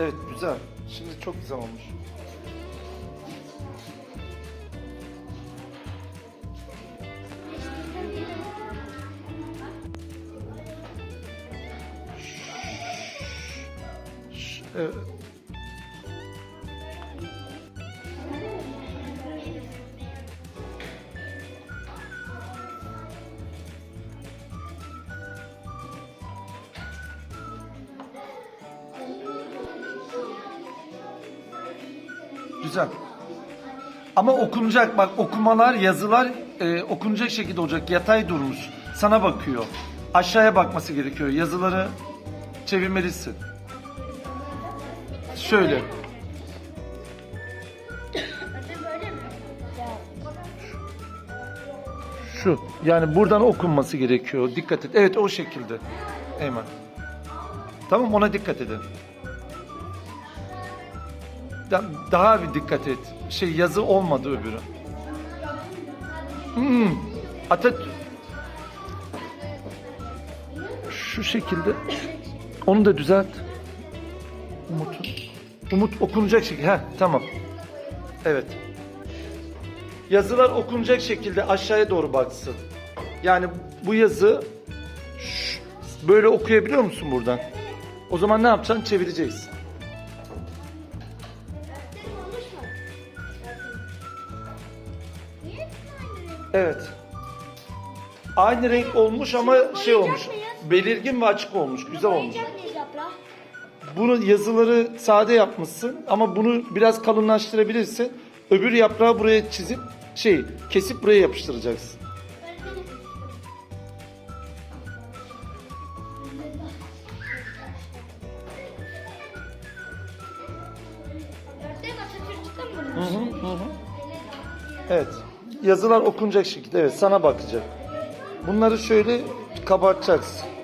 Evet güzel. Şimdi çok güzel olmuş. Evet. Güzel. Ama okunacak bak okumalar, yazılar e, okunacak şekilde olacak. Yatay durmuş. Sana bakıyor. Aşağıya bakması gerekiyor. Yazıları çevirmelisin. Şöyle. Şu. Yani buradan okunması gerekiyor. Dikkat et. Evet o şekilde. Eymen. Tamam ona dikkat edin. Da- daha bir dikkat et. Şey yazı olmadı öbürü. Hmm. Atat şu şekilde onu da düzelt. Umut. Umut okunacak şekilde. Heh, tamam. Evet. Yazılar okunacak şekilde aşağıya doğru baksın. Yani bu yazı ş- böyle okuyabiliyor musun buradan? O zaman ne yapacaksın? Çevireceksin. Evet. Aynı renk olmuş ama şey olmuş. Belirgin ve açık olmuş. Güzel olmuş. Boyayacak mıyız yaprağı? Bunu yazıları sade yapmışsın ama bunu biraz kalınlaştırabilirsin. Öbür yaprağı buraya çizip şey kesip buraya yapıştıracaksın. Öğretmenim hı, hı hı. Evet. Yazılar okunacak şekilde evet sana bakacak. Bunları şöyle kabartacaksın.